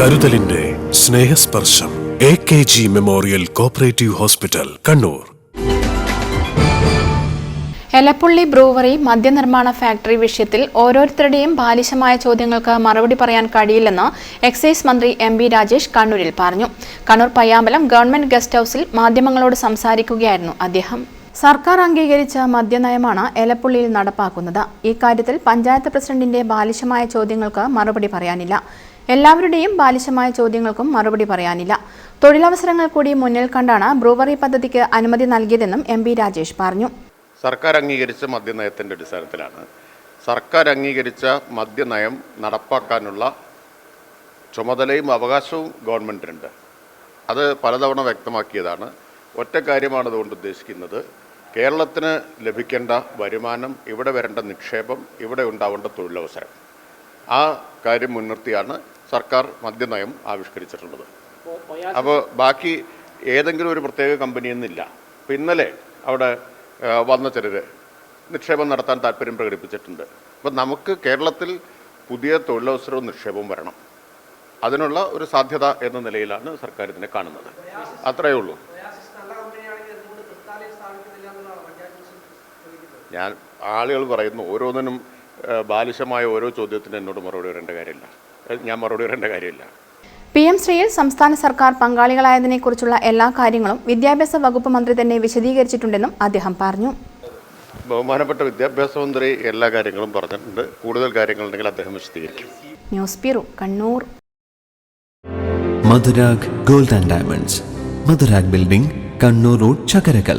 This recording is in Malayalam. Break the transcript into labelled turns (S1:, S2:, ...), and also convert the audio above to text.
S1: കരുതലിന്റെ സ്നേഹസ്പർശം A K G memorial cooperative hospital Kannur
S2: Elappully brewery മദ്യനിർമ്മാണ ഫാക്ടറി വിഷയത്തിൽ ഓരോരുത്തരുടെയും ബാലിശമായ ചോദ്യങ്ങൾക്ക് മറുപടി പറയാൻ കഴിയില്ലെന്ന് എക്സൈസ് മന്ത്രി എം ബി രാജേഷ് കണ്ണൂരിൽ പറഞ്ഞു കണ്ണൂർ പയ്യാമ്പലം ഗവൺമെന്റ് ഗസ്റ്റ് ഹൌസിൽ മാധ്യമങ്ങളോട് സംസാരിക്കുകയായിരുന്നു അദ്ദേഹം സർക്കാർ അംഗീകരിച്ച മദ്യനയമാണ് എലപ്പുള്ളിയിൽ നടപ്പാക്കുന്നത് ഇക്കാര്യത്തിൽ പഞ്ചായത്ത് പ്രസിഡന്റിന്റെ ബാലിശമായ ചോദ്യങ്ങൾക്ക് മറുപടി പറയാനില്ല എല്ലാവരുടെയും ബാലിശമായ ചോദ്യങ്ങൾക്കും മറുപടി പറയാനില്ല തൊഴിലവസരങ്ങൾ കൂടി മുന്നിൽ കണ്ടാണ് ബ്രൂവറി പദ്ധതിക്ക് അനുമതി നൽകിയതെന്നും എം രാജേഷ് പറഞ്ഞു
S3: സർക്കാർ അംഗീകരിച്ച മദ്യനയത്തിൻ്റെ അടിസ്ഥാനത്തിലാണ് സർക്കാർ അംഗീകരിച്ച മദ്യനയം നടപ്പാക്കാനുള്ള ചുമതലയും അവകാശവും ഗവൺമെന്റിനുണ്ട് അത് പലതവണ വ്യക്തമാക്കിയതാണ് ഒറ്റ കാര്യമാണ് അതുകൊണ്ട് ഉദ്ദേശിക്കുന്നത് കേരളത്തിന് ലഭിക്കേണ്ട വരുമാനം ഇവിടെ വരേണ്ട നിക്ഷേപം ഇവിടെ ഉണ്ടാവേണ്ട തൊഴിലവസരം ആ കാര്യം മുൻനിർത്തിയാണ് സർക്കാർ മദ്യനയം ആവിഷ്കരിച്ചിട്ടുള്ളത് അപ്പോൾ ബാക്കി ഏതെങ്കിലും ഒരു പ്രത്യേക കമ്പനിയെന്നില്ല അപ്പോൾ ഇന്നലെ അവിടെ വന്ന ചിലർ നിക്ഷേപം നടത്താൻ താല്പര്യം പ്രകടിപ്പിച്ചിട്ടുണ്ട് അപ്പം നമുക്ക് കേരളത്തിൽ പുതിയ തൊഴിലവസരവും നിക്ഷേപവും വരണം അതിനുള്ള ഒരു സാധ്യത എന്ന നിലയിലാണ് സർക്കാർ ഇതിനെ കാണുന്നത് അത്രയേ ഉള്ളൂ ഞാൻ ആളുകൾ പറയുന്നു ഓരോന്നിനും ബാലിശമായ ഓരോ ചോദ്യത്തിന് എന്നോട് മറുപടി വരേണ്ട കാര്യമില്ല ഞാൻ മറുപടി വരേണ്ട കാര്യമില്ല
S2: പി എം ശ്രീയിൽ സംസ്ഥാന സർക്കാർ പങ്കാളികളായതിനെക്കുറിച്ചുള്ള എല്ലാ കാര്യങ്ങളും വിദ്യാഭ്യാസ വകുപ്പ് മന്ത്രി തന്നെ വിശദീകരിച്ചിട്ടുണ്ടെന്നും അദ്ദേഹം പറഞ്ഞു
S4: ബഹുമാനപ്പെട്ട വിദ്യാഭ്യാസ മന്ത്രി എല്ലാ കാര്യങ്ങളും പറഞ്ഞിട്ടുണ്ട് കൂടുതൽ കാര്യങ്ങളുണ്ടെങ്കിൽ അദ്ദേഹം വിശദീകരിക്കും
S2: news bureau Kannur
S1: Madhurag gold and diamonds Madhurag building Kannur road ചകരകൽ